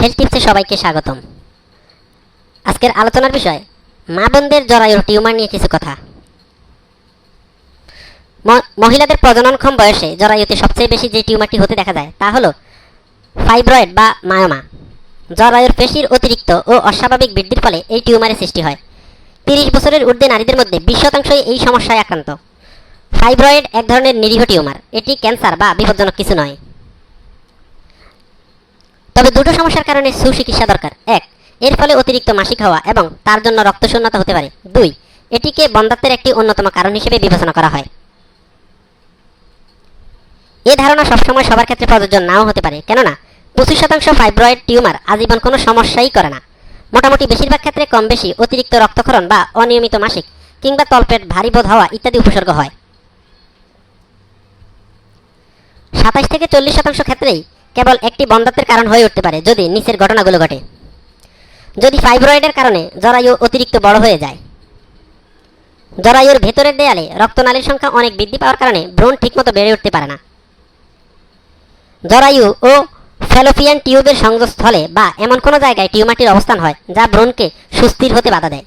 Health টিপসে সবাইকে স্বাগতম। আজকের আলোচনার বিষয়, মা বোনদের জরায়ুর টিউমার নিয়ে কিছু কথা। মহিলাদের প্রজননক্ষম বয়সে জরায়ুতে সবচেয়ে বেশি যে টিউমারটি হতে দেখা যায়, তা হলো ফাইব্রয়েড বা মায়োমা। জরায়ুর পেশির অতিরিক্ত ও অস্বাভাবিক বৃদ্ধির ফলে এই টিউমারের সৃষ্টি হয়। তিরিশ বছরের ঊর্ধ্বে নারীদের মধ্যে বিশ শতাংশই এই সমস্যায় আক্রান্ত। ফাইব্রয়েড এক ধরনের নিরীহ টিউমার, এটি ক্যান্সার বা বিপজ্জনক কিছু নয়। তবে দুটো সমস্যার কারণে সুচিকিৎসা দরকার। এক, এর ফলে অতিরিক্ত মাসিক হওয়া এবং তার জন্য রক্তশূন্যতা হতে পারে। দুই, এটিকে বন্ধাত্বের একটি অন্যতম কারণ হিসেবে বিবেচনা করা হয়। এ ধারণা সবসময় সবার ক্ষেত্রে প্রযোজ্য নাও হতে পারে, কেননা পঁচিশ শতাংশ ফাইব্রয়েড টিউমার আজীবন কোনো সমস্যাই করে না। মোটামুটি বেশিরভাগ ক্ষেত্রে কম বেশি অতিরিক্ত রক্তক্ষরণ বা অনিয়মিত মাসিক কিংবা তলপেট, ভারী বোধ হওয়া ইত্যাদি উপসর্গ হয়। সাতাশ থেকে চল্লিশ শতাংশ ক্ষেত্রেই কেবল একটি বন্ধাত্বের কারণ হয়ে উঠতে পারে যদি নিচের ঘটনাগুলো ঘটে। যদি ফাইব্রয়েডের কারণে জরায়ু অতিরিক্ত বড় হয়ে যায়। জরায়ুর ভেতরের দেয়ালে রক্তনালীর সংখ্যা অনেক বৃদ্ধি পাওয়ার কারণে ভ্রূণ ঠিকমতো বেড়ে উঠতে পারে না। জরায়ু ও ফ্যালোপিয়ান টিউবের সংযোগস্থলে বা এমন কোনো জায়গায় টিউমারটির অবস্থান হয় যা ভ্রূণকে সুস্থির হতে বাধা দেয়।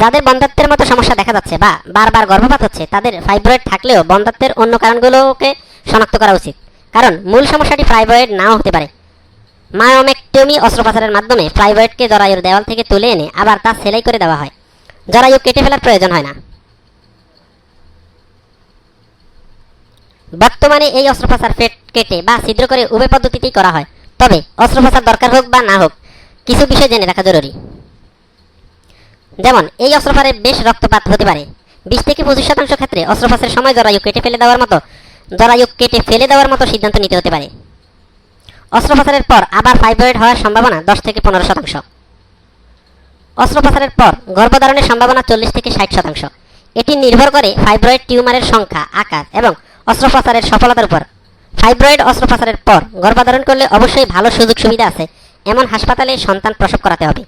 যাদের বন্ধাত্বের মতো সমস্যা দেখা যাচ্ছে বা বারবার গর্ভপাত হচ্ছে, তাদের ফাইব্রয়েড থাকলেও বন্ধাত্বের অন্য কারণগুলোকে শনাক্ত করা উচিত। কারণ মূল সমস্যাটি ফাইব্রয়েড নাও হতে পারে। মায়োমেক্টমি অস্ত্রোপচারের মাধ্যমে ফাইব্রয়েডকে জরায়ুর দেওয়াল থেকে তুলে এনে আবার তা সেলাই করে দেওয়া হয়। জরায়ু কেটে ফেলার প্রয়োজন হয় না। বর্তমানে এই অস্ত্রোপচার ফেট কেটে বা ছিদ্র করে উভয় পদ্ধতিতেই করা হয়। তবে অস্ত্রোপচার দরকার হোক বা না হোক, কিছু বিষয় জেনে রাখা জরুরি। যেমন, এই অস্ত্রোপচারে বেশ রক্তপাত হতে পারে। বিশ থেকে পঁচিশ শতাংশ ক্ষেত্রে অস্ত্রোপচারের সময় জরায়ু কেটে ফেলে দেওয়ার মতো জরায়ু কেটে ফেলে দেওয়ার মতো সিদ্ধান্ত নিতে হতে পারে। অস্ত্রোপচারের পর আবার ফাইব্রয়েড হওয়ার সম্ভাবনা দশ থেকে পনেরো শতাংশ। অস্ত্রোপচারের পর গর্ভধারণের সম্ভাবনা চল্লিশ থেকে ষাট শতাংশ। এটি নির্ভর করে ফাইব্রয়েড টিউমারের সংখ্যা, আকার এবং অস্ত্রোপচারের সফলতার উপর। ফাইব্রয়েড অস্ত্রোপচারের পর গর্ভধারণ করলে অবশ্যই ভালো সুযোগ সুবিধা আছে, এমন হাসপাতালে সন্তান প্রসব করাতে হবে।